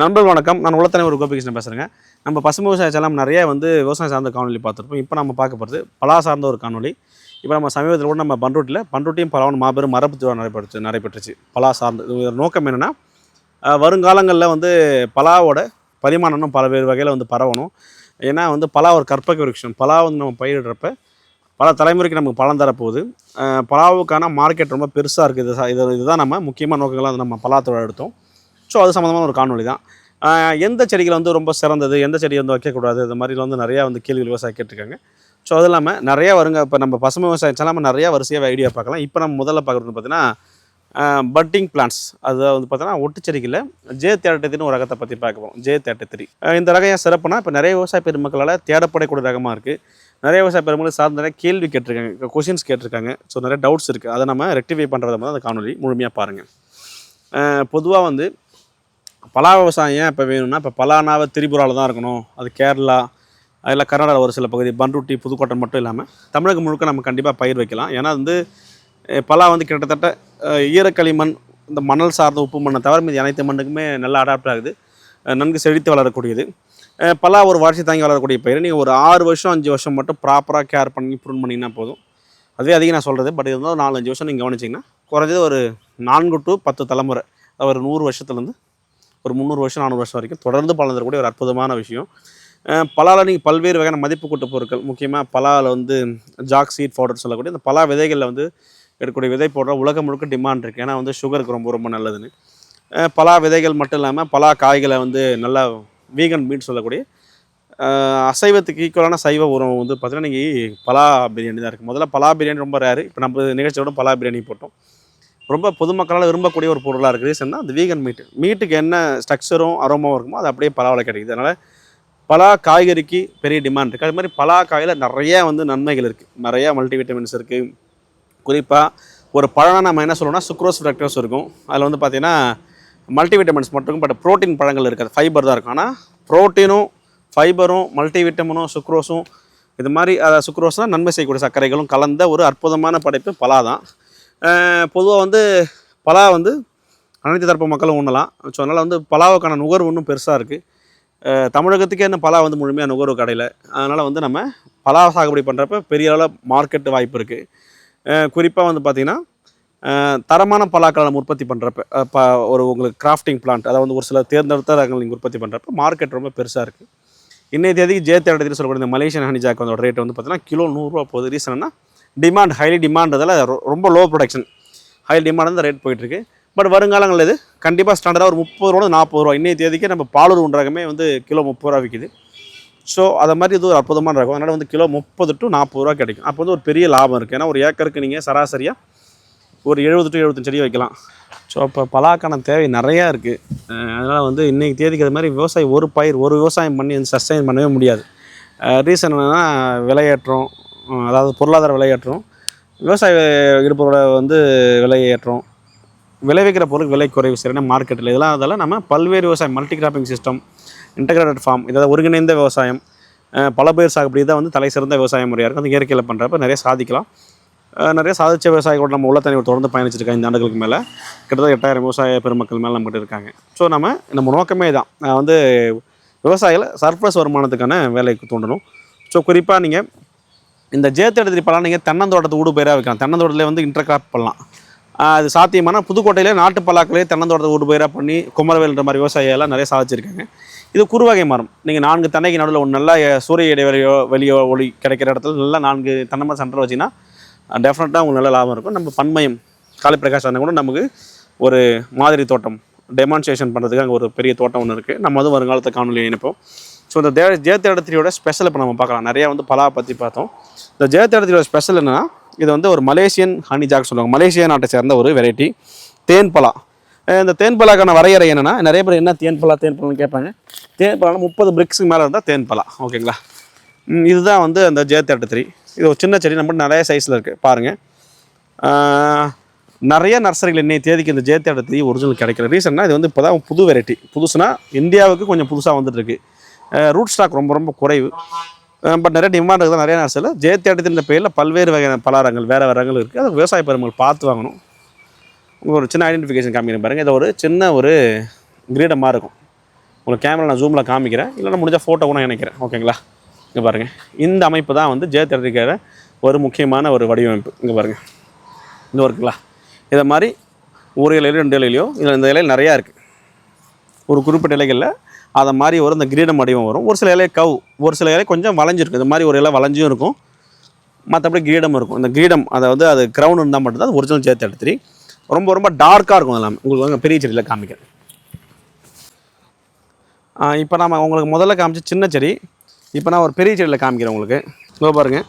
நண்பர்கள் வணக்கம். நான் உலத்தனை ஒரு கோபிகிருஷ்ணன் பேசுகிறேங்க நம்ம பசுமை விவசாய செல்லாம் நிறைய வந்து விவசாயம் சார்ந்த காணொலி பார்த்துருப்போம். இப்போ நம்ம பார்க்க போகிறது பலா சார்ந்த ஒரு காணொலி இப்போ நம்ம சமீபத்தில் கூட நம்ம பண்ருட்டியில் பண்ருட்டியும் பலாவும் மாபெரும் மரபு திருவிழா நடைபெற்று நடைபெற்றுச்சு. பலா சார்ந்த இது நோக்கம் என்னென்னா வருங்காலங்களில் வந்து பலாவோட பரிமாணம் பல்வேறு வகையில் வந்து பரவணும். ஏன்னா வந்து பலா ஒரு கற்பக விருட்சம். பலா வந்து நம்ம பயிரிடுறப்ப பல தலைமுறைக்கு நமக்கு பலன் தரப்போகுது. பலாவுக்கான மார்க்கெட் ரொம்ப பெருசாக இருக்குது இது இது இதுதான் நம்ம முக்கியமான நோக்கங்களாக வந்து நம்ம பலாத்தோட எடுத்தோம். ஸோ அது சம்மந்தமான ஒரு காணொலி தான் எந்த செடிகள் வந்து ரொம்ப சிறந்தது எந்த செடி வந்து வைக்கக்கூடாது இந்த மாதிரி வந்து நிறையா வந்து கேள்விகள் விவசாயம் கேட்டிருக்காங்க. ஸோ அது இல்லாமல் நிறையா வருங்க இப்போ நம்ம பசுமை விவசாயம் இல்லாமல் நிறையா வரிசையாக ஐடியா பார்க்கலாம். இப்போ நம்ம முதல்ல பார்க்குறது பார்த்தீங்கன்னா பட்டிங் பிளான்ஸ் அது வந்து பார்த்தீங்கன்னா ஒட்டுச்செடிகளில் ஜே தேட்டத்தின்னு ஒரு ரகத்தை பற்றி பார்க்குவோம் ஜே ஜே தேட்டத்திரி இந்த ரகம் சிறப்புனா இப்போ நிறைய விவசாய பெருமக்களால் தேடப்படக்கூடிய ரகமாக இருக்குது நிறைய விவசாய பெருமக்கள் சார்ந்த நிறைய கேள்வி கேட்டிருக்காங்க கொஷின்ஸ் கேட்டிருக்காங்க. ஸோ நிறைய டவுட்ஸ் இருக்குது அதை நம்ம ரெக்டிஃபை பண்ணுறத மாதிரி அந்த காணொலி முழுமையாக பாருங்கள் பொதுவாக வந்து பலா விவசாயம் ஏன் இப்போ வேணும்னா இப்போ பலானாவை திரிபுராவில் தான் இருக்கணும். அது கேரளா அதில் கர்நாடகா ஒரு சில பகுதி பண்ருட்டி புதுக்கோட்டை மட்டும் இல்லாமல் தமிழகம் முழுக்க நம்ம கண்டிப்பாக பயிர் வைக்கலாம். ஏன்னா வந்து பலா வந்து கிட்டத்தட்ட ஈரக்களிமண் இந்த மணல் சார்ந்த உப்பு மண்ணை தவிர மீது அனைத்து மண்ணுக்குமே நல்லா அடாப்ட் ஆகுது. நன்கு செழித்து வளரக்கூடியது. பலா ஒரு வளர்ச்சி தாங்கி வளரக்கூடிய பயிர். நீங்கள் ஒரு ஆறு வருஷம் அஞ்சு வருஷம் மட்டும் ப்ராப்பராக கேர் பண்ணி ப்ரூன் பண்ணிங்கன்னா போதும். அதுவே அதிகம் நான் சொல்கிறது பட் இருந்தாலும் நாலு அஞ்சு வருஷம் நீங்கள் கவனிச்சிங்கன்னா குறைஞ்சது ஒரு நான்கு டு பத்து தலைமுறை ஒரு நூறு வருஷத்துலேருந்து ஒரு முந்நூறு வருஷம் நானூறு வருஷம் வரைக்கும் தொடர்ந்து பலன் தரக்கூடிய ஒரு அற்புதமான விஷயம். பலாவில் நீங்கள் பல்வேறு வகையான மதிப்பு கூட்டு பொருட்கள் முக்கியமாக பலாவில் வந்து ஜாக் சீட் பவுடர் சொல்லக்கூடிய இந்த பலா விதைகளில் வந்து எடுக்கக்கூடிய விதை பவுடர் உலகம் முழுக்க டிமாண்ட் இருக்குது ஏன்னா வந்து சுகருக்கு ரொம்ப ரொம்ப நல்லதுன்னு. பலா விதைகள் மட்டும் இல்லாமல் பலா காய்களை வந்து நல்லா வீகன் மீட் சொல்லக்கூடிய அசைவத்துக்கு ஈக்குவலான சைவ உணவு வந்து பார்த்தீங்கன்னா நீங்கள் பலா பிரியாணி தான் இருக்குது முதல்ல பலா பிரியாணி ரொம்ப ரேரு இப்போ நம்ம நிகழ்ச்சியோட பலா பிரியாணி போட்டோம். ரொம்ப பொதுமக்களால் விரும்பக்கூடிய ஒரு பொருளாக இருக்குது ரீசன்னா அந்த வீகன் மீட் மீட்டுக்கு என்ன ஸ்ட்ரக்சரும் அரோமாவும் இருக்குமோ அது அப்படியே பலாவில் கிடைக்குது. அதனால் பலா காய்கறிக்கு பெரிய டிமாண்ட் இருக்குது அது மாதிரி பலா காயில் நிறைய வந்து நன்மைகள் இருக்குது நிறையா மல்டிவிட்டமின்ஸ் இருக்குது குறிப்பாக ஒரு பழம் நம்ம என்ன சொல்லணும்னா சுக்ரோஸ் ஃப்ரக்டோஸ் இருக்கும். அதில் வந்து பார்த்திங்கன்னா மல்டிவிட்டமின்ஸ் மட்டும் பட் ப்ரோட்டீன் பழங்கள் இருக்காது. ஃபைபர் தான் இருக்கும். ஆனால் ப்ரோட்டீனும் ஃபைபரும் மல்டிவிட்டமினும் சுக்ரோஸும் இது மாதிரி அதை சுக்ரோஸ்னால் நன்மை செய்யக்கூடிய சர்க்கரைகளும் கலந்த ஒரு அற்புதமான படைப்பு பலா தான். பொதுவாக வந்து பலா வந்து அனைத்து தரப்பு மக்களும் உண்ணலாம். ஸோ அதனால் வந்து பலாவுக்கான நுகர்வு இன்னும் பெருசாக இருக்குது தமிழகத்துக்கே இன்னும் பலா வந்து முழுமையாக நுகர்வு கடையில். அதனால் வந்து நம்ம பலா சாகுபடி பண்ணுறப்ப பெரிய அளவில் மார்க்கெட் வாய்ப்பு இருக்குது குறிப்பாக வந்து பார்த்திங்கன்னா தரமான பலாக்களை நம்ம உற்பத்தி பண்ணுறப்ப இப்போ ஒரு உங்களுக்கு கிராஃப்டிங் பிளான்ட் அதாவது வந்து ஒரு சில தேர்ந்தெடுத்த ரகங்கள் நீங்கள் உற்பத்தி பண்ணுறப்ப மார்க்கெட் ரொம்ப பெருசாக இருக்குது இன்னைய தேதிக்கு ஜே தேட்டத்தில் சொல்லக்கூடிய இந்த மலேசியன் ஹனி ஜாக் வந்து ரேட் வந்து பார்த்தீங்கன்னா கிலோ நூறுரூவா போகுது. ரீசன்னா டிமாண்ட் ஹைலி டிமாண்டதால் ரொம்ப லோ ப்ரொடக்ஷன் ஹை டிமாண்ட் தான் ரேட் போயிட்டுருக்கு. பட் வருங்காலங்களில் இது கண்டிப்பாக ஸ்டாண்டர்டாக ஒரு முப்பது ரூபா நாற்பது ரூபா இன்றைய தேதிக்கு நம்ம பாலூர் ஒன்றாகமே வந்து கிலோ முப்பது ரூபா விற்கிது ஸோ அதை மாதிரி இது ஒரு அற்புதமான ரகம் அதனால் வந்து கிலோ முப்பது டு நாற்பது ரூபா கிடைக்கும். அப்போ வந்து ஒரு பெரிய லாபம் இருக்குது ஏன்னா ஒரு ஏக்கருக்கு நீங்கள் சராசரியாக ஒரு எழுபது டு எழுபத்தஞ்சு செடி வைக்கலாம். ஸோ அப்போ பலாக்கான தேவை நிறையா இருக்குது அதனால் வந்து இன்றைக்கி தேதிக்கு அது மாதிரி விவசாயி ஒரு பயிர் ஒரு விவசாயம் பண்ணி வந்து சஸ்டைன் பண்ணவே முடியாது. ரீசன் என்னென்னா விலையேற்றம் அதாவது பொருளாதார விலையேற்றம். விவசாய இருப்பவரோட வந்து விலையேற்றம். விளைவிக்கிற பொருள் விலை குறைவு சரியான மார்க்கெட்டில் இதெல்லாம் அதெல்லாம் நம்ம பல்வேறு விவசாயம் multi cropping system integrated farm இதாவது ஒருங்கிணைந்த விவசாயம் பல பேர் சாகுபடி தான் வந்து தலை சிறந்த விவசாய முறையாக இருக்கும் அது இயற்கையில் பண்ணுறப்ப நிறைய சாதிக்கலாம். நிறைய சாதித்த விவசாயிகளோட நம்ம உள்ள தண்ணி தொடர்ந்து பயணிச்சிருக்காங்க இந்த ஆண்டுகளுக்கு மேலே. கிட்டத்தட்ட எட்டாயிரம் விவசாய பெருமக்கள் மேலே நம்மகிட்ட இருக்காங்க. ஸோ நம்ம நம்ம நோக்கமே தான் நான் வந்து விவசாயிகளை சர்ப்ளஸ் வருமானத்துக்கான வேலைக்கு தோண்டணும். ஸோ குறிப்பாக நீங்கள் இந்த ஜேத்தெடுத்து பழம் நீங்கள் தென்னந்தோட்டத்தை ஊடு பயிராக வைக்கலாம். தென்னந்தோட்டத்தில் வந்து இன்டர் கிராப் பண்ணலாம் அது சாத்தியமான புதுக்கோட்டையிலே நாட்டு பல்லாக்களே தென்னந்தோட்டத்தை ஊடு பயிராக பண்ணி குமரவேல்ன்ற மாதிரி விவசாயியெல்லாம் நிறைய சாதிச்சிருக்காங்க. இது குறுவகை மரம். நீங்கள் நான்கு தென்னைக்கு நடுவில் ஒன்று நல்லா சூரிய இடைவெளியோ வெளியோ ஒளி கிடைக்கிற இடத்துல நல்லா நான்கு தென்னை மரம் சென்டர் வச்சிங்கன்னா டெஃபினட்டாக உங்களுக்கு நல்ல லாபம் இருக்கும். நம்ம பன்மயம் காளிப்பிரகாஷ் அண்ணன் கூட நமக்கு ஒரு மாதிரி தோட்டம். டெமான்ஸ்ட்ரேஷன் பண்ணுறதுக்கு அங்கே ஒரு பெரிய தோட்டம் ஒன்று இருக்குது நம்ம அதுவும் வருங்காலத்தை காணொலி இணைப்போம். ஸோ இந்த தே ஜெயத்தேடத்திரியோட ஸ்பெஷல் இப்போ நம்ம பார்க்கலாம். நிறையா வந்து பலா பற்றி பார்த்தோம். இந்த ஜெயத்தேடத்திரியோட ஸ்பெஷல் என்னன்னா இது வந்து ஒரு மலேசியன் ஹனி ஜாக் சொல்லுவாங்க. மலேசியா நாட்டை சேர்ந்த ஒரு வெரைட்டி தேன் பலா. இந்த தேன் பலாக்கான வரையறை என்னென்னா நிறைய பேர் என்ன தேன் பலா தேன் பலான்னு கேட்பாங்க. தேன் பலா முப்பது பிரிக்ஸுக்கு மேலே இருந்தால் தேன் பலா. ஓகேங்களா? இதுதான் வந்து அந்த ஜெயத்தேட்டத்திரி இது ஒரு சின்ன செடி நம்ம நிறைய சைஸில் இருக்குது பாருங்கள் நிறைய நர்சரிகள் இன்னைய தேதிக்கு இந்த ஜெயத்தேடத்திரி ஒரிஜினல் கிடைக்கல ரீசன்னா இது வந்து இப்போ தான் புது வெரைட்டி புதுசுனா இந்தியாவுக்கு கொஞ்சம் புதுசாக வந்துட்டுருக்கு ரூட் ஸ்டாக் ரொம்ப ரொம்ப குறைவு. பட் நிறைய டிமாண்ட் இருக்குது? நிறைய நர்சரியில் ஜெயத்தேட்டத்தின் பேரில் பல்வேறு வகையான பலாரங்கள் வேறு வேறு ரகங்கள் இருக்குது அது விவசாய பெருமக்கள் பார்த்து வாங்கணும். ஒரு சின்ன ஐடென்டிஃபிகேஷன் காமிக்கிறேன் பாருங்கள் இது ஒரு சின்ன ஒரு கிரீடமாக இருக்கும். உங்களுக்கு கேமரா நான் ஜூமில் காமிக்கிறேன். இல்லைன்னா முடிஞ்ச ஃபோட்டோ கூட நினைக்கிறேன் ஓகேங்களா இங்கே பாருங்கள் இந்த அமைப்பு தான் வந்து ஜே ஒரு முக்கியமான ஒரு வடிவமைப்பு. இங்கே பாருங்கள் இந்த இருக்குங்களா இதை மாதிரி ஒரு இலையிலையோ ரெண்டு இலையிலையோ இதில் இந்த இலையில் நிறையா இருக்குது ஒரு குறிப்பிட்ட இலைகளில் அதை மாதிரி வரும் இந்த கிரீடம் வடிவம் வரும். ஒரு சில இலை கவ் ஒரு சில இலை கொஞ்சம் வளைஞ்சிருக்கும். இது மாதிரி ஒரு இலை வளைஞ்சும் இருக்கும். மற்றபடி கிரீடம் இருக்கும். இந்த கிரீடம் அதாவது அது க்ரௌன் இருந்தால் மட்டும்தான் அது ஒரிஜினல் சேர்த்து தேர்ட்டி ரொம்ப ரொம்ப டார்க்காக இருக்கும் எல்லாமே உங்களுக்கு வந்து பெரிய செடியில் காமிக்கிறேன். இப்போ நம்ம உங்களுக்கு முதல்ல காமிச்ச சின்ன செடி இப்போ நான் ஒரு பெரிய செடியில் காமிக்கிறேன் உங்களுக்கு. இதோ பாருங்கள்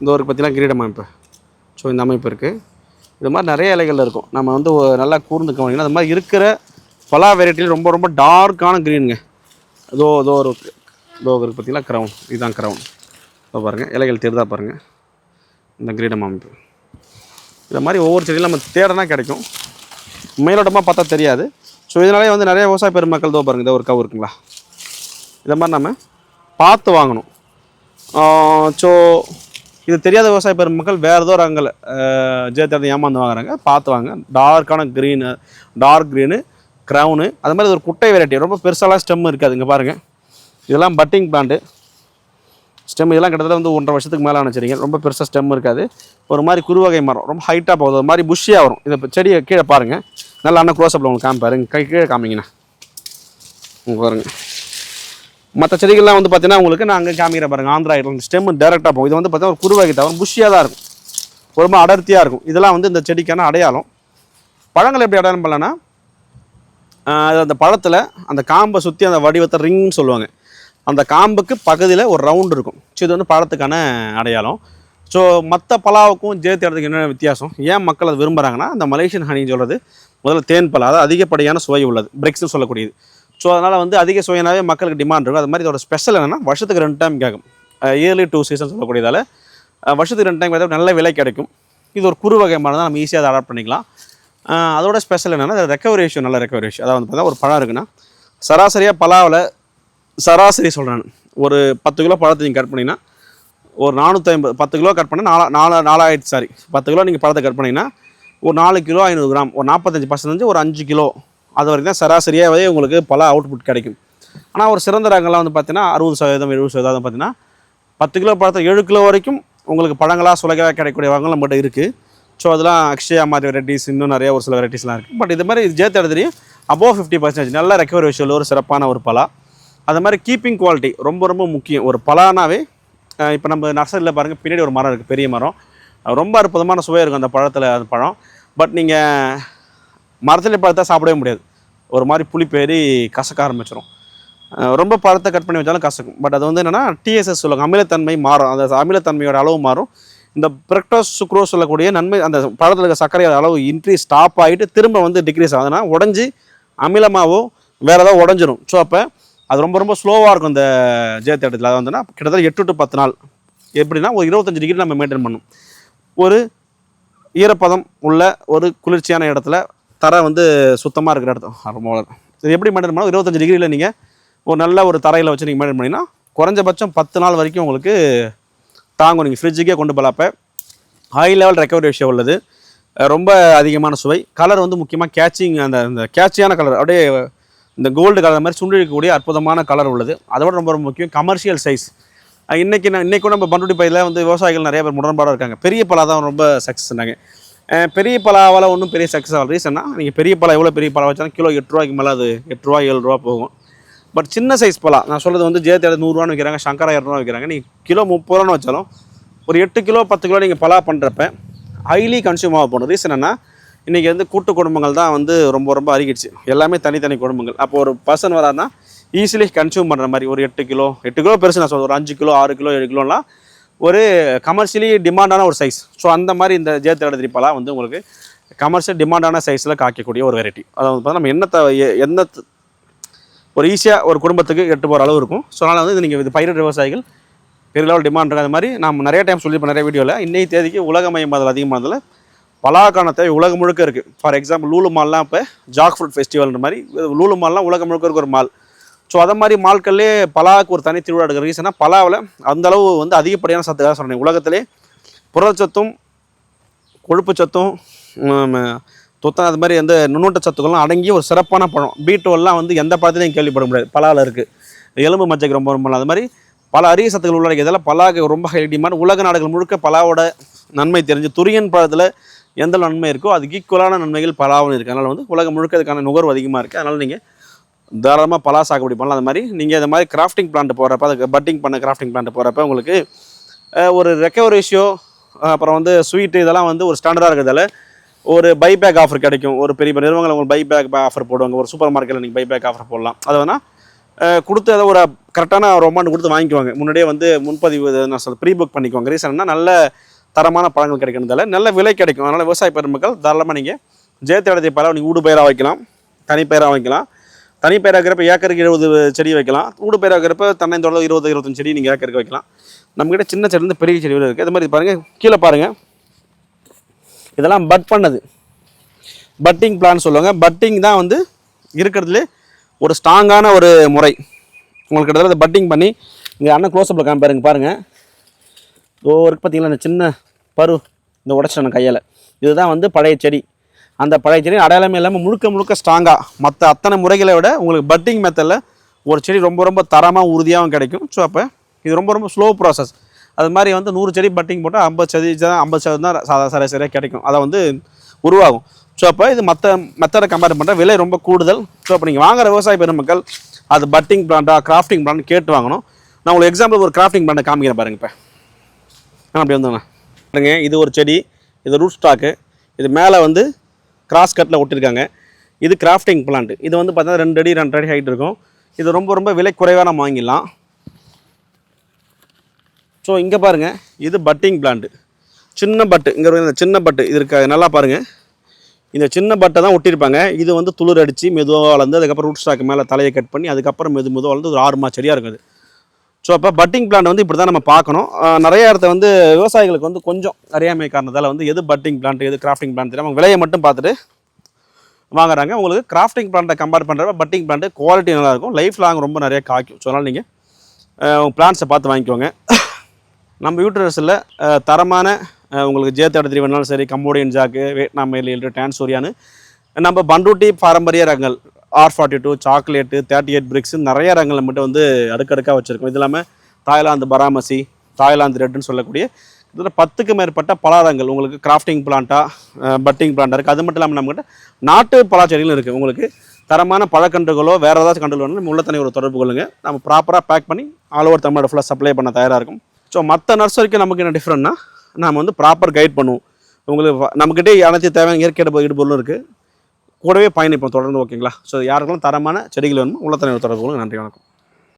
இந்த ஒரு பற்றிலாம் கிரீடம் அமைப்பு ஸோ இந்த அமைப்பு இருக்குது இது மாதிரி நிறைய இலைகள் இருக்கும். நம்ம வந்து நல்லா கூர்ந்து கவனிக்கணும். அது மாதிரி இருக்கிற பலா வெரைட்டியில் ரொம்ப ரொம்ப டார்க்கான க்ரீனுங்க இதோ இதோ ஒரு இதோ இருக்குது பார்த்தீங்களா? க்ரௌன் இதுதான் க்ரௌன் இப்போ பாருங்கள் இலைகள் தேடுதா பாருங்கள் இந்த கிரீடம் அமைப்பு. இந்த மாதிரி ஒவ்வொரு செடியும் நம்ம தேடனா கிடைக்கும். மேலோட்டமாக பார்த்தா தெரியாது. ஸோ இதனாலே வந்து நிறைய விவசாய பெருமக்கள் தோ பாருங்கள் இதோ ஒரு கவு இருக்குங்களா? இதை மாதிரி நம்ம பார்த்து வாங்கணும். ஸோ இது தெரியாத விவசாய பெருமக்கள் வேறு ஏதோ ரங்கில் ஜெயத்தேர்ந்து ஏமாந்து வாங்குறாங்க. பார்த்து வாங்க. டார்க்கான க்ரீனு டார்க் க்ரீனு க்ரௌனு அது மாதிரி இது ஒரு குட்டை வெரைட்டி ரொம்ப பெருசாலாம் ஸ்டெம் இருக்குது இங்கே பாருங்கள் இதெல்லாம் பட்டிங் பிளான்ட்டு ஸ்டெம் இதெல்லாம் கிட்டத்தட்ட வந்து ஒன்றரை வருஷத்துக்கு மேலே வச்சுருங்க ரொம்ப பெருசாக ஸ்டெம் இருக்காது. ஒரு மாதிரி குருவகை மரம் ரொம்ப ஹைட்டாக போகுது. ஒரு மாதிரி புஷ்ஷியாக வரும். இந்த செடியை கீழே பாருங்கள் நல்லா அண்ணா க்ளோஸ்அப்பில் உங்களுக்கு காமிப்பாரு. கை கீழே காமிங்கண்ணா. உங்களுக்கு பாருங்க. மற்ற செடிகள்லாம் வந்து பார்த்தீங்கன்னா உங்களுக்கு நான் அங்கே காமிக்கிறேன் பாருங்க. ஆந்திரா ஐட்டம் ஸ்டெம் டேரெக்டாக போகும். இது வந்து பார்த்தீங்கன்னா ஒரு குருவகை தவிர புஷ்ஷியாக தான் இருக்கும். ரொம்ப அடர்த்தியாக இருக்கும். இதெல்லாம் வந்து இந்த செடிக்கான அடையாளம். பழங்கள் எப்படி அடையாளம் பண்ணலன்னா அது அந்த பழத்தில் அந்த காம்பை சுற்றி அந்த வடிவத்தை ரிங்னு சொல்லுவாங்க. அந்த காம்புக்கு பகுதியில் ஒரு ரவுண்ட் இருக்கும். ஸோ இது வந்து பழத்துக்கான அடையாளம். ஸோ மற்ற பலாவுக்கும் ஜேத்தி என்ன வித்தியாசம்? ஏன் மக்கள் அதை விரும்புகிறாங்கன்னா அந்த மலேசியன் ஹனின்னு சொல்கிறது முதல்ல தேன் பலா அதாவது அதிகப்படியான சுவை உள்ளது பிரிக்ஸ்னு சொல்லக்கூடியது. ஸோ அதனால் வந்து அதிக சுவைனாவே மக்களுக்கு டிமாண்ட் இருக்கும். அது மாதிரி இதோட ஸ்பெஷல் என்னென்னா வருஷத்துக்கு ரெண்டு டைம் கேட்கும் இயர்லி டூ சீசன் சொல்லக்கூடியதால் வருஷத்துக்கு ரெண்டு டைம் கேட்டால் நல்ல விலை கிடைக்கும். இது ஒரு குறு வகை மரம் தான் நம்ம ஈஸியாக அதை அடாப்ட் பண்ணிக்கலாம். அதோட ஸ்பெஷல் என்னென்னா ரெக்கவரி ரேஷியோ நல்ல ரெக்கவரி ரேஷியோ அதாவது பார்த்தீங்கன்னா பார்த்தா ஒரு பழம் இருக்குன்னா சராசரியாக பலாவில் சராசரி சொல்கிறேன் ஒரு பத்து கிலோ பழத்தை நீங்கள் கட் பண்ணிங்கன்னா ஒரு நானூற்றி ஐம்பது பத்து கிலோ கட் பண்ணால் நாலா நாலு நாலாயிரத்து சாரி பத்து கிலோ நீங்கள் பழத்தை கட் பண்ணிங்கன்னா ஒரு நாலு கிலோ ஐநூறு கிராம் ஒரு நாற்பத்தஞ்சு பர்சன்டேஜ் ஒரு அஞ்சு கிலோ. அது வரைக்கும் தான் சராசரியாகவே உங்களுக்கு பல அவுட்புட் கிடைக்கும். ஆனால் ஒரு சிறந்த ரகங்கள்லாம் வந்து பார்த்தீங்கன்னா அறுபது சதவீதம் எழுபது சதவீதம் பார்த்தீங்கன்னா பத்து கிலோ பழத்தை ஏழு கிலோ வரைக்கும் உங்களுக்கு பழங்களாக சுலகளாக கிடைக்கக்கூடிய வகங்கள் நம்மகிட்ட இருக்குது ஸோ அதெல்லாம் அக்ஷயா மாதிரி வெரைட்டிஸ் இன்னும் நிறைய ஒரு சில வெரைட்டிஸ்லாம் இருக்குது பட் இது மாதிரி ஜே எடுத்துலையும் அபோவ் ஃபிஃப்டி பர்சன்டேஜ் நல்ல ரெக்கவரி விஷயம் ஒரு சிறப்பான ஒரு பலா. அது மாதிரி கீப்பிங் குவாலிட்டி ரொம்ப ரொம்ப முக்கியம். ஒரு பலானாவே இப்போ நம்ம நர்சரியில் பாருங்கள் பின்னாடி ஒரு மரம் இருக்குது பெரிய மரம். ரொம்ப அற்புதமான சுவை இருக்கும் அந்த பழத்தில் அந்த பழம். பட் நீங்கள் மரத்தில் பழத்தை சாப்பிடவே முடியாது. ஒரு மாதிரி புளிப்பேறி கசக்க ஆரம்பிச்சிடும் ரொம்ப பழத்தை கட் பண்ணி வச்சாலும் கசக்கும். பட் அது வந்து என்னென்னா டிஎஸ்எஸ் சொல்லுவாங்க அமிலத்தன்மை மாறும். அந்த அமிலத்தன்மையோட அளவு மாறும். இந்த பிரக்டோஸ் சுக்ரோஸ் சொல்லக்கூடிய நன்மை அந்த பழத்தில் இருக்க சர்க்கரை அளவு இன்க்ரீஸ் ஸ்டாப் ஆகிட்டு திரும்ப வந்து டிக்ரீஸ் ஆகுதுன்னா உடஞ்சி அமிலமாகவோ வேறு ஏதாவது உடஞ்சிரும். ஸோ அப்போ அது ரொம்ப ரொம்ப ஸ்லோவாக இருக்கும் இந்த ஜெயத்தேட்டத்தில் அது வந்துன்னா கிட்டத்தட்ட எட்டு டு பத்து நாள். எப்படின்னா ஒரு இருபத்தஞ்சு டிகிரி நம்ம மெயின்டைன் பண்ணும். ஒரு ஈரப்பதம் உள்ள ஒரு குளிர்ச்சியான இடத்துல தரை வந்து சுத்தமாக இருக்கிற இடத்துல. ரொம்ப இது எப்படி மெயின்டைன் பண்ணால் இருபத்தஞ்சு டிகிரியில் நீங்கள் ஒரு நல்ல ஒரு தரையில் வச்சு நீங்கள் மெயின்டைன் பண்ணிங்கன்னா குறைஞ்சபட்சம் பத்து நாள் வரைக்கும் உங்களுக்கு தாங்கும். நீங்கள் ஃப்ரிட்ஜுக்கே கொண்டு போகலாப்ப ஹை லெவல் ரெக்கவரி ரேஷியோ உள்ளது. ரொம்ப அதிகமான சுவை. கலர் வந்து முக்கியமாக கேட்சிங் அந்த இந்த கேட்சியான கலர் அப்படியே இந்த கோல்டு கலர் மாதிரி சுண்டிருக்கக்கூடிய அற்புதமான கலர் உள்ளது. அதோட ரொம்ப ரொம்ப முக்கியம் கமர்ஷியல் சைஸ் இன்றைக்கி நான் இன்றைக்கும் கூட நம்ம பண்ருட்டி பயிரில் வந்து விவசாயிகள் நிறைய பேர் முரண்பாடாக இருக்காங்க. பெரிய பலா தான் ரொம்ப சக்ஸஸ் சக்ஸஸ்னாங்க பெரிய பலாவால் ஒன்றும் பெரிய சக்ஸஸ் ஆகல. ரீசன்னா நீங்கள் பெரிய பலா எவ்வளோ பெரிய பலா வச்சாலும் கிலோ எட்டு ரூபாய்க்கு மேலே அது எட்டு ரூபா ஏழு ரூபா போகும். பட் சின்ன சைஸ் பலா. நான் சொல்கிறது வந்து ஜேத்தி நூறுரூவான்னு வைக்கிறாங்க சங்கரா இரநூறுவா வைக்கிறாங்க. நீங்கள் கிலோ முப்பது ரூபான்னு வச்சாலும் ஒரு எட்டு கிலோ பத்து கிலோ நீங்கள் பலா பண்ணுறப்ப ஹைலி கன்சியூம் ஆக போகணும் ரீசன் என்ன இன்றைக்கி வந்து கூட்டு குடும்பங்கள் தான் வந்து ரொம்ப ரொம்ப அருகிடுச்சு. எல்லாமே தனித்தனி குடும்பங்கள். அப்போ ஒரு பர்சன் வராருன்னா ஈஸிலி கன்சியூம் பண்ணுற மாதிரி ஒரு எட்டு கிலோ எட்டு கிலோ பெருசு நான் சொல்கிறேன் ஒரு அஞ்சு கிலோ ஆறு கிலோ ஏழு கிலோலாம் ஒரு கமர்ஷியலி டிமாண்டான ஒரு சைஸ் ஸோ அந்த மாதிரி இந்த ஜேத்திரடதிரி பலா வந்து உங்களுக்கு கமர்ஷியல் டிமாண்டான சைஸில் காய்க்கக்கூடிய ஒரு வெரைட்டி அதாவது பார்த்தா நம்ம என்ன எந்த ஒரு ஈஸியாக ஒரு குடும்பத்துக்கு எட்டு போகிற அளவு இருக்கும். ஸோ அதனால் வந்து நீங்கள் இது பயிரிடுற விவசாயிகள் பெரிய லெவல் டிமாண்ட் இருக்கும் அது மாதிரி நம்ம நிறைய டைம் சொல்லியிருப்போம் நிறைய வீடியோவில் இன்றைய தேதிக்கு உலகமயமாதல் அதிகமானதில் பலாக்கான தேவை உலகம் முழுக்க இருக்குது ஃபார் எக்ஸாம்பிள் லூலு மால்லாம் இப்போ ஜாக் ஃப்ரூட் ஃபெஸ்டிவல்ன்ற மாதிரி லூலு மால்லாம் உலகம் முழுக்க இருக்க ஒரு மால் ஸோ அதை மாதிரி மால்கள்லேயே பலாவுக்கு ஒரு தனி திருவிழா எடுக்கிற ரீசனாக பலாவில் அந்த அளவு வந்து அதிகப்படியான சத்துக்காக சொல்கிறேன் உலகத்திலே புரதச்சத்தும் கொழுப்பு சத்தும் துத்தம் அது மாதிரி எந்த நுண்ணூட்ட சத்துக்கள்லாம் அடங்கிய ஒரு சிறப்பான பழம். பீட்ரோல்லாம் வந்து எந்த பழத்துலையும் கேள்விப்பட முடியாது. பலாவில் இருக்குது எலும்பு மஞ்சைக்கு ரொம்ப ரொம்ப அது மாதிரி பல அரிய சத்துக்கள் உள்ளடக்கி இதெல்லாம் பலாக்கு ரொம்ப ஹை டிமாண்ட் உலக நாடுகள் முழுக்க பலாவோட நன்மை தெரிஞ்சு துரியன் பழத்தில் எந்த நன்மை இருக்கோ அதுக்கு ஈக்குவலான நன்மைகள் பலாவும் இருக்குது அதனால் வந்து உலகம் முழுக்க அதுக்கான நுகர்வு அதிகமாக இருக்குது அதனால் நீங்கள் தாராளமாக பலா சாகுபடி பண்ணலாம். அது மாதிரி நீங்கள் இந்த மாதிரி கிராஃப்டிங் பிளான்ட் போகிறப்ப அதுக்கு பட்டிங் பண்ண கிராஃப்டிங் பிளான்ட் போகிறப்ப உங்களுக்கு ஒரு ரெக்கவரேஷியோ அப்புறம் வந்து ஸ்வீட்டு இதெல்லாம் வந்து ஒரு ஸ்டாண்டர்டாக இருக்கிறதால ஒரு பைபேக் ஆஃபர் கிடைக்கும். ஒரு பெரிய பெரிய நிறுவனங்கள் உங்களுக்கு பைபேக் ஆஃபர் போடுவாங்க. ஒரு சூப்பர் மார்க்கெட்டில் நீங்கள் பைபேக் ஆஃபர் போடலாம். அது வேணால் கொடுத்து அதை ஒரு கரெக்டான ஒரு அமௌண்ட் கொடுத்து வாங்கிக்குவாங்க. முன்னாடியே வந்து முன்பதிவு நான் சொல்ல ப்ரீ புக் பண்ணிக்குவாங்க ரீசன்னா நல்ல தரமான பழங்கள் கிடைக்கிறதால நல்ல விலை கிடைக்கும். அதனால் விவசாய பெருமக்கள் தாராளமாக நீங்கள் ஜெயத்தேடத்தை பழம் நீங்கள் ஊடு பயிராக வைக்கலாம் தனிப்பயிராக வைக்கலாம் தனி இருக்கிறப்ப ஏக்கருக்கு இருபது செடி வைக்கலாம். ஊடு பயிராக இருக்கிறப்ப தொடர்ந்து இருபது இருபத்தஞ்சு செடி நீங்கள் ஏக்கருக்கு வைக்கலாம். நம்மக்கிட்ட சின்ன செடிலேருந்து பெரிய செடி இருக்குது அது மாதிரி பாருங்கள் கீழே பாருங்கள் இதெல்லாம் பட் பண்ணது. பட்டிங் பிளான் சொல்லுவாங்க. பட்டிங் தான் வந்து இருக்கிறதுலே ஒரு ஸ்ட்ராங்கான ஒரு முறை. உங்களுக்கு கிட்டத்தட்ட பட்டிங் பண்ணி இங்கே அண்ணன் க்ளோஸ்அப்பில் காமிப்பாருங்க பாருங்கள் ஓ இருக்கு பார்த்தீங்களா இந்த சின்ன பரு இந்த உடச்சிட்டேன் கையால். இதுதான் வந்து பழைய செடி. அந்த பழைய செடி அடையாளமே இல்லாமல் முழுக்க முழுக்க ஸ்ட்ராங்காக மற்ற அத்தனை முறைகளை விட உங்களுக்கு பட்டிங் மெத்தடில் ஒரு செடி ரொம்ப ரொம்ப தரமாக உறுதியாகவும் கிடைக்கும். ஸோ அப்போ இது ரொம்ப ரொம்ப ஸ்லோ ப்ராசஸ் அது மாதிரி வந்து நூறு செடி பட்டிங் போட்டால் ஐம்பது செடி தான் ஐம்பது சதவீதம் தான் சாதா சராசரியாக கிடைக்கும். அதை வந்து உருவாகும். ஸோ அப்போ இது மற்ற மெத்தடை கம்பேர் பண்ணுற விலை ரொம்ப கூடுதல். ஸோ அப்போ நீங்கள் வாங்குற விவசாய பெருமக்கள் அது பட்டிங் பிளான்டா கிராஃப்டிங் பிளான் கேட்டு வாங்கணும். நான் உங்களுக்கு எக்ஸாம்பிள் ஒரு கிராஃப்டிங் பிளான்ட்டை காமிக்கிறேன் பாருங்க இப்போ. ஆ அப்படி வந்துங்க பாருங்க இது ஒரு செடி இது ரூட் ஸ்டாக்கு இது மேலே வந்து கிராஸ் கட்டில் ஒட்டியிருக்காங்க இது கிராஃப்டிங் பிளான்ட் இது வந்து பார்த்தீங்கன்னா ரெண்டு அடி ரெண்டு அடி ஹைட் இருக்கும். இது ரொம்ப ரொம்ப விலை குறைவாக நம்ம வாங்கிடலாம். ஸோ இங்கே பாருங்கள் இது பட்டிங் பிளான்ட் சின்ன பட்டு இங்கே சின்ன பட்டு இது இருக்க நல்லா பாருங்கள் இந்த சின்ன பட்டை தான் ஒட்டியிருப்பாங்க. இது வந்து துளிர் அடித்து மெதுவாக வளர்ந்து அதுக்கப்புறம் ரூட் ஸ்டாக் மேலே தலையை கட் பண்ணி அதுக்கப்புறம் மெது மெதுவாக வளர்ந்து ஒரு ஆறு மாத செடியாக இருக்குது ஸோ அப்போ பட்டிங் பிளான்ட் வந்து இப்படி தான் நம்ம பார்க்கணும். நிறைய இடத்த வந்து விவசாயிகளுக்கு வந்து கொஞ்சம் அறியாமை காரணத்தால் வந்து எது பட்டிங் பிளான்ட் எது கிராஃப்டிங் பிளான்ட் தெரியாமல் விலையை மட்டும் பார்த்துட்டு வாங்குறாங்க. உங்களுக்கு கிராஃப்டிங் பிளான்ட்டை கம்பேர் பண்ணுறப்ப பட்டிங் பிளான்ட்டு குவாலிட்டி நல்லாயிருக்கும் லைஃப் லாங் ரொம்ப நிறைய காய்க்கும். ஸோ அதனால் நீங்கள் பிளான்ஸை பார்த்து வாங்கிக்கோங்க. நம்ம யூட்ரஸில் தரமான உங்களுக்கு ஜே த்ரீ வேணாலும் சரி கம்போடியன் ஜாக்கு வியட்நாம் மெயில் டான்சோரியான்னு நம்ம பண்டூட்டி பாரம்பரிய ரகங்கள் R forty two chocolate thirty eight brix நிறைய ரகங்களை மட்டும் வந்து அடுக்கடுக்காக வச்சுருக்கோம். இது இல்லாமல் தாய்லாந்து பராமசி தாய்லாந்து ரெட்டுன்னு சொல்லக்கூடிய கிட்டத்தட்ட பத்துக்கு மேற்பட்ட பலாரங்கள் உங்களுக்கு கிராஃப்டிங் பிளான்ட்டாக பட்டிங் பிளான்ட்டாக இருக்குது அது மட்டும் இல்லாமல் நம்மகிட்ட நாட்டு பலாச்செடிகளும் இருக்குது உங்களுக்கு தரமான பழக்கன்றுகளோ வேறு ஏதாச்சும் கன்றுகள் உள்ள தனி ஒரு தொடர்பு கொள்ளுங்க. நம்ம ப்ராப்பராக பேக் பண்ணி ஆல் ஓவர் தமிழ்நாடு ஃபுல்லாக சப்ளை பண்ண தயாராக இருக்கும். ஸோ மற்ற நர்சரிக்கு நமக்கு என்ன டிஃப்ரெண்ட்னா நம்ம வந்து ப்ராப்பர் கைட் பண்ணுவோம். உங்களுக்கு நம்மக்கிட்டே அனைத்து தேவையான இயற்கை ஈடுபொருளும் இருக்குது கூடவே பயணிப்போம் தொடர்ந்து ஓகேங்களா ஸோ யாருக்கெல்லாம் தரமான செடிகள் வேணுமோ உள்ளத்தனை தொடர்பு நன்றி வணக்கம்.